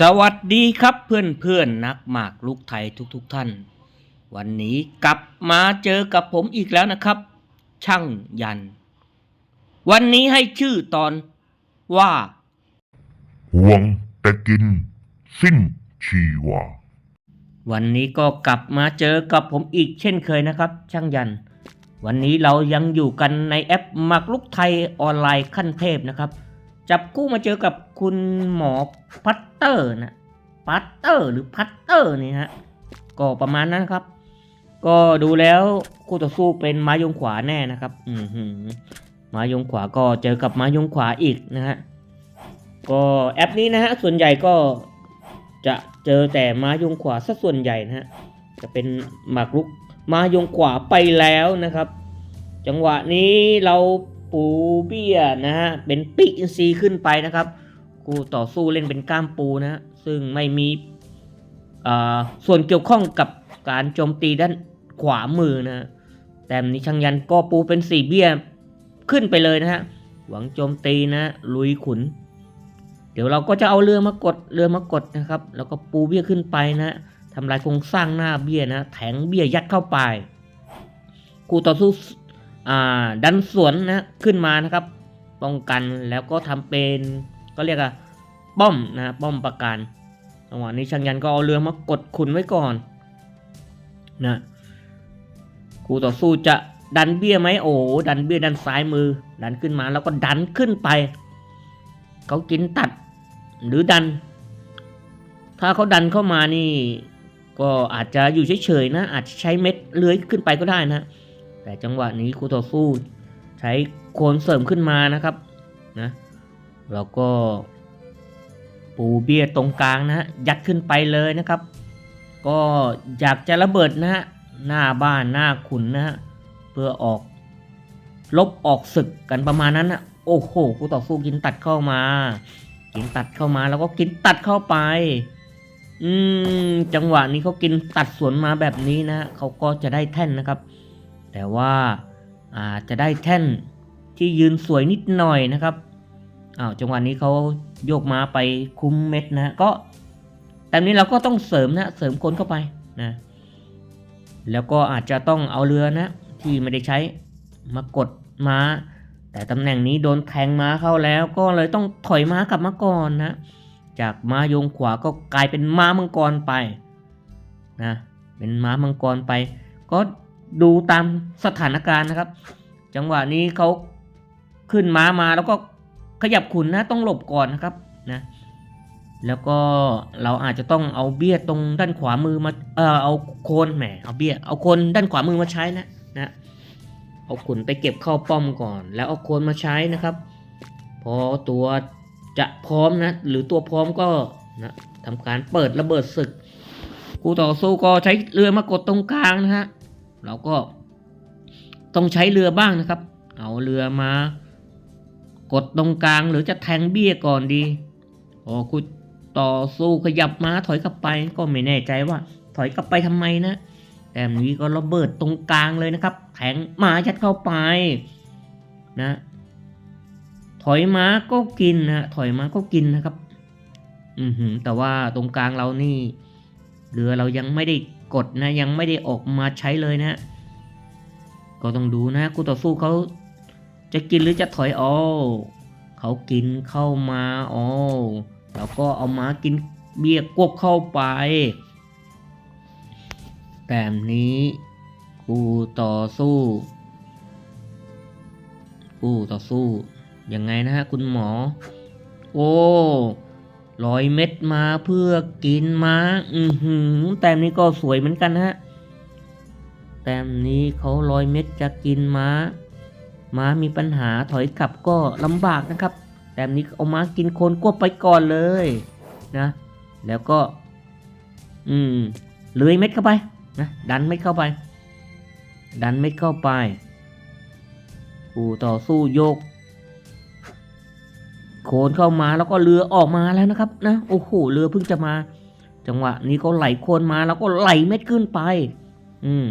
สวัสดีครับเพื่อนเพื่อนๆนักหมากลูกไทยทุกๆทท่าน วันนี้กลับมาเจอกับผมอีกแล้วนะครับ ช่างยัน วันนี้ให้ชื่อตอนว่าห่วงแต่กิน สิ้นชีวา วันนี้ก็กลับมาเจอกับผมอีกเช่นเคยนะครับ ช่างยัน วันนี้เรายังอยู่กันในแอปหมักลุกไทยออนไลน์ขั้นเทพนะครับ จับคู่มาเจอกับ คุณหมอพัตเตอร์นะพัตเตอร์หรือพัตเตอร์นี่ฮะก็ประมาณนั้นครับ ก็ดูแล้วคู่ต่อสู้เป็นไม้ยงขวาแน่นะครับ อือหือม้ยงขวาก็เจอกับไม้ยงขวาอีกนะฮะก็แอปนี้นะฮะส่วนใหญ่ก็จะเจอแต่ไม้ยงขวาซะส่วนใหญ่นะฮะจะเป็นหมากรุกม้ายงขวาไปแล้วนะครับ จังหวะนี้เราปูเบี้ยนะฮะเป็นปีกอินซีขึ้นไปนะครับ กูต่อสู้เล่นเป็นก้ามปูนะฮะซึ่งไม่มีส่วนเกี่ยวข้องกับการโจมตีด้านขวามือนะแต่นี้ช่างยันก็ปูเป็นสี่เบี้ยขึ้นไปเลยนะฮะหวังโจมตีนะลุยขุน เดี๋ยวเราก็จะเอาเรือมากดเรือมากดนะครับ แล้วก็ปูเบี้ยขึ้นไปนะทำลายโครงสร้างหน้าเบี้ยนะแทงเบี้ยยัดเข้าไปกูต่อสู้ดันสวนนะขึ้นมานะครับป้องกันแล้วก็ทำเป็น ก็เรียกว่าป้อมนะป้อมประการจังหวะนี้ช่างยันก็เอาเรือมากดขุนไว้ก่อนนะคู่ต่อสู้จะดันเบี้ยไหมโอ้ดันเบี้ยดันซ้ายมือ ดันขึ้นมาแล้วก็ดันขึ้นไป เขากินตัดหรือดัน ถ้าเขาดันเข้ามานี่ ก็อาจจะอยู่เฉยๆนะ อาจจะใช้เม็ดเลื้อยขึ้นไปก็ได้นะ แต่จังหวะนี้คู่ต่อสู้ ใช้โคนเสริมขึ้นมานะครับนะ แล้วก็ปูเบี้ยตรงกลางนะฮะยัดขึ้นไปเลยนะครับ ก็อยากจะระเบิดนะฮะหน้าบ้านหน้าขุนนะฮะเพื่อออกลบออกศึกกันประมาณนั้นนะโอ้โหคู่ต่อสู้กินตัดเข้ามา กินตัดเข้ามาแล้วก็กินตัดเข้าไป อืมจังหวะนี้เขากินตัดสวนมาแบบนี้นะเขาก็จะได้แท่นนะครับ แต่ว่าอาจจะได้แท่นที่ยืนสวยนิดหน่อยนะครับ อ้าวจังหวะนี้เขาโยกมาไปคุ้มเม็ดนะก็แต่นี้เราก็ต้องเสริมนะเสริมคนเข้าไปนะแล้วก็อาจจะต้องเอาเรือนะที่ไม่ได้ใช้มากดม้า แต่ตำแหน่งนี้โดนแทงม้าเข้าแล้ว ก็เลยต้องถอยม้ากลับมาก่อนนะจากม้าโยงขวาก็กลายเป็นม้ามังกรไปนะเป็นม้ามังกรไป ก็ดูตามสถานการณ์นะครับ จังหวะนี้เขาขึ้นม้ามาแล้วก็ ขยับขุนนะต้องหลบก่อนนะครับนะแล้วก็เราอาจจะต้องเอาเบี้ยตรงด้านขวามือมาเออเอาโคนแหมเอาเบี้ยเอาโคนด้านขวามือมาใช้นะนะเอาขุนไปเก็บเข้าป้อมก่อน แล้วเอาโคนมาใช้นะครับ พอตัวจะพร้อมนะหรือตัวพร้อมก็นะทำการเปิดระเบิดศึกคู่ต่อสู้ก็ใช้เรือมากดตรงกลางนะฮะเราก็ต้องใช้เรือบ้างนะครับ เอาเรือมา กดตรงกลางหรือจะแทงเบี้ยก่อนดีโอ้คุณต่อสู้ขยับม้าถอยกลับไปก็ไม่แน่ใจว่า ถอยกลับไปทำไมนะ แต่นี้ก็ระเบิดตรงกลางเลยนะครับ แทงม้ายัดเข้าไปนะ ถอยม้าก็กินนะถอยม้าก็กินนะครับ อือหือแต่ว่าตรงกลางเรานี่เรือเรายังไม่ได้กดนะ ยังไม่ได้ออกมาใช้เลยนะ ก็ต้องดูนะคู่ต่อสู้เขา จะกินหรือจะถอยอ๋อเขากินเข้ามาอ๋อแล้วก็เอามากินเบียร์กบเข้าไปแบบนี้คู่ต่อสู้คู่ต่อสู้ ยังไงนะฮะคุณหมอ โอ้ร้อยเม็ดมาเพื่อกินมาอือหือ แต้มนี้ก็สวยเหมือนกันฮะ แต้มนี้เขาร้อยเม็ดจะกินม้า ม้ามีปัญหาถอยกลับก็ลำบากนะครับ แต้มนี้เอาม้ากินโคนกวบไปก่อนเลยนะ แล้วก็ อืมเลื้อยเม็ดเข้าไปนะดันเม็ดเข้าไป ดันเม็ดเข้าไปผู้ต่อสู้โยก โคนเข้ามาแล้วก็เรือออกมาแล้วนะครับ นะโอ้โหเรือเพิ่งจะมา จังหวะนี้เขาไหลโคนมาแล้วก็ไหลเม็ดขึ้นไป อืม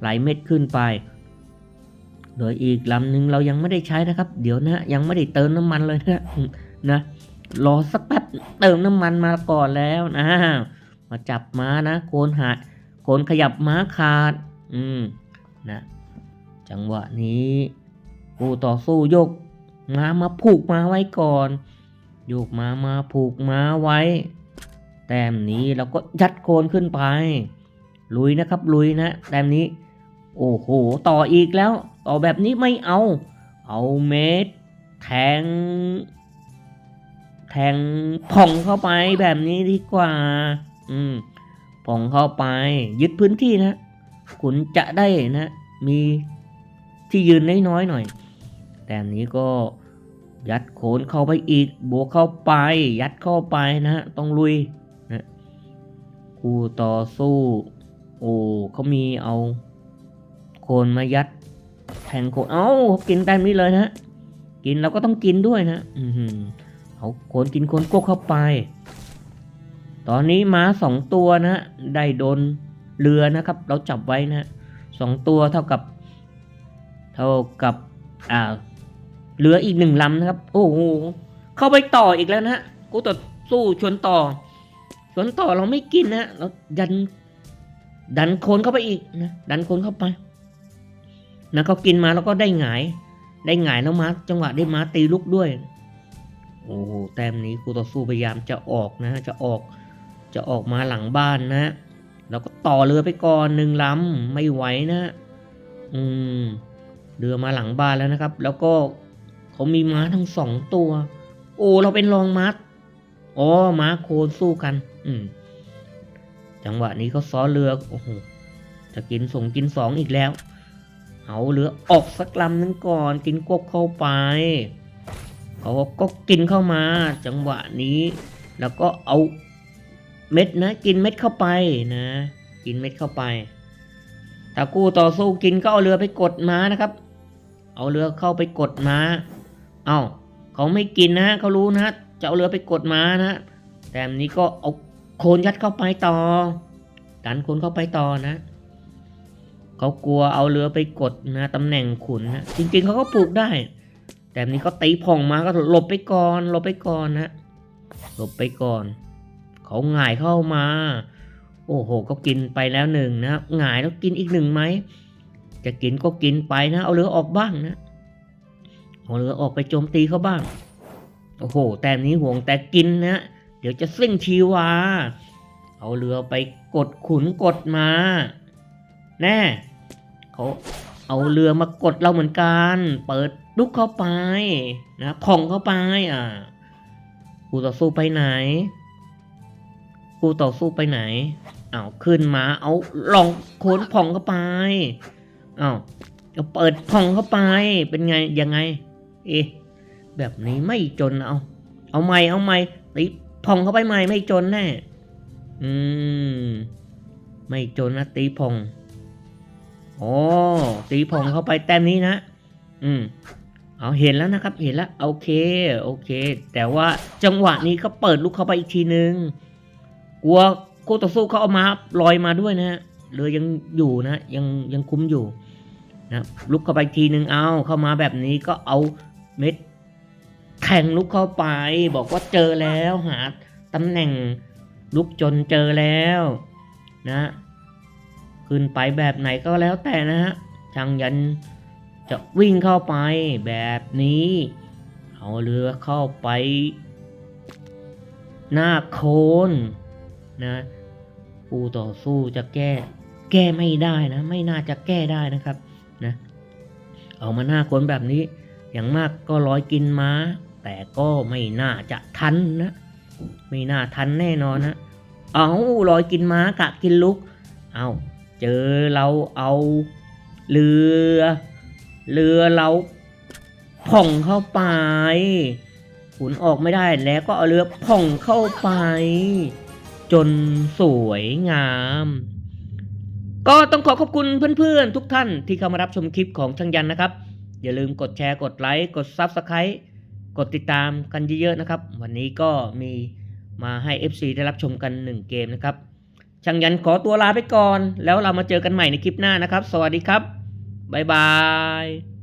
ไหลเม็ดขึ้นไป โดยอีกลำหนึ่งเรายังไม่ได้ใช้นะครับ เดี๋ยวนะยังไม่ได้เติมน้ำมันเลยนะนะรอสักแป๊บเติมน้ำมันมาก่อนแล้วนะมาจับม้านะโคนหาโคนขยับม้าขาด อืมนะจังหวะนี้ผู้ต่อสู้โยกม้ามาผูกม้าไว้ก่อน โยกม้ามาผูกม้าไว้ แต้มนี้เราก็ยัดโคนขึ้นไป ลุยนะครับลุยนะ แต้มนี้ โอ้โห ต่ออีกแล้ว ต่อแบบนี้ไม่เอา เอาเม็ดแทง แทงผ่องเข้าไปแบบนี้ดีกว่า อืมผ่องเข้าไป ยึดพื้นที่นะคุณจะได้นะ มีที่ยืนน้อยๆหน่อย แต่อันนี้ก็ยัดโขนเข้าไปอีก บวกเข้าไป ยัดเข้าไปนะ ต้องลุยนะคู่ต่อสู้ โอ้เขามีเอา คนมายัดแทงโคนเอ้าเขากินแต้มนี้เลยนะ กินเราก็ต้องกินด้วยนะ อืเอาโคนกินโคนกกเข้าไป ตอนนี้ม้าสองตัวนะ ได้โดนเรือนะครับ เราจับไว้นะสองตัวเท่ากับ เท่ากับอ่าเรืออีกหนึ่งลำนะครับ โอ้โหเข้าไปต่ออีกแล้วนะกูต่อสู้ชวนต่อ ชวนต่อเราไม่กินนะเราดัน ดันโคนเข้าไปอีกนะดันโคนเข้าไป นะเขากินมาแล้วก็ได้หงาย ได้หงายแล้วมาจังหวะได้มาตีลุกด้วย โอ้โหแต้มนี้กูต่อสู้พยายามจะออกนะจะออกจะออกมาหลังบ้านนะ แล้วก็ต่อเรือไปก่อนหนึ่งลำไม่ไหวนะ อืมเรือมาหลังบ้านแล้วนะครับ แล้วก็เขามีม้าทั้งสองตัว โอ้เราเป็นรองม้าอ๋อม้าโคนสู้กัน อืมจังหวะนี้เขาซ้อเรือโอ้โหจะกินส่งกินสองอีกแล้ว เอาเรือออกสักลำหนึงก่อนกินกบเข้าไปเขาก็กินเข้ามาจังหวะนี้ แล้วก็เอาเม็ดนะ กินเม็ดเข้าไปนะ กินเม็ดเข้าไปถ้ากู้ต่อสู้กินก็เอาเรือไปกดม้านะครับ เอาเรือเข้าไปกดม้า เอา้าเขาไม่กินนะเขารู้นะจะเอาเรือไปกดม้านะแต่นี้ก็เอาโคนยัดเข้าไปต่อดันโคนเข้าไปต่อนะ เขากลัวเอาเรือไปกดนะตำแหน่งขุนนะจริงๆเขาก็ปลูกได้ แต่นนี้เขาตีผ่องมาก็หลบไปก่อนหลบไปก่อนนะหลบไปก่อน เขาหงายเข้ามา โอ้โห ก็กินไปแล้วหนึ่งนะหงายแล้วกินอีกหนึ่งไหมจะกินก็กินไปนะ เอาเรือออกบ้างนะเอาเรือออกไปโจมตีเขาบ้าง โอ้โห แต่นี้ห่วงแต่กินนะ เดี๋ยวจะสิ้นชีวา เอาเรือไปกดขุนกดมา แน่ เขาเอาเรือมากดเราเหมือนกัน เปิดลุกเข้าไปนะผ่องเข้าไปอ่าคู่ต่อสู้ไปไหนคู่ต่อสู้ไปไหนเอาขึ้นมาเอาลองโค้นผ่องเข้าไปเอาเอาเปิดผ่องเข้าไปเป็นไงยังไง เอ๊ะแบบนี้ไม่จนเอา เอาใหม่เอาใหม่ตีผ่องเข้าไปใหม่ไม่จนแน่ อืม ไม่จนนะตีผ่อง โอ๋อตีผงเข้าไปแต้มนี้นะ อืมเอาเห็นแล้วนะครับ เห็นแล้วโอเค โอเค แต่ว่าจังหวะนี้เขาเปิดลูกเข้าไปอีกทีนึง กลัวคู่ต่อสู้เขาเอามาลอยมาด้วยนะฮะเรือยังอยู่นะ ยังยังคุ้มอยู่นะลุกเข้าไปอีกทีนึงเอาเข้ามาแบบนี้ก็เอาเม็ดแทงลุกเข้าไป บอกว่าเจอแล้วหาตำแหน่งลุกจนเจอแล้ว นะ ขึ้นไปแบบไหนก็แล้วแต่นะฮะช่างยันจะวิ่งเข้าไปแบบนี้ เอาเรือเข้าไป หน้าโคนนะผู้ต่อสู้จะแก้ แก้ไม่ได้นะ ไม่น่าจะแก้ได้นะครับนะเอามาหน้าโคนแบบนี้ อย่างมากก็ร้อยกินม้า แต่ก็ไม่น่าจะทันนะไม่น่าทันแน่นอนนะเอาลอยกินม้ากะกินลุก เอา เจอเราเอาเรือ เรือเราผ่องเข้าไปขุนออกไม่ได้แล้วก็เอาเรือผ่องเข้าไป จนสวยงาม ก็ต้องขอขอบคุณเพื่อนๆ ทุกท่านที่เข้ามารับชมคลิปของช่างยันนะครับ อย่าลืมกดแชร์กดไลค์กด Subscribe กดติดตามกันเยอะๆนะครับ วันนี้ก็มีมาให้ FC ได้รับชมกัน 1 เกมนะครับ ช่างยันขอตัวลาไปก่อน แล้วเรามาเจอกันใหม่ในคลิปหน้านะครับ สวัสดีครับ บ๊ายบาย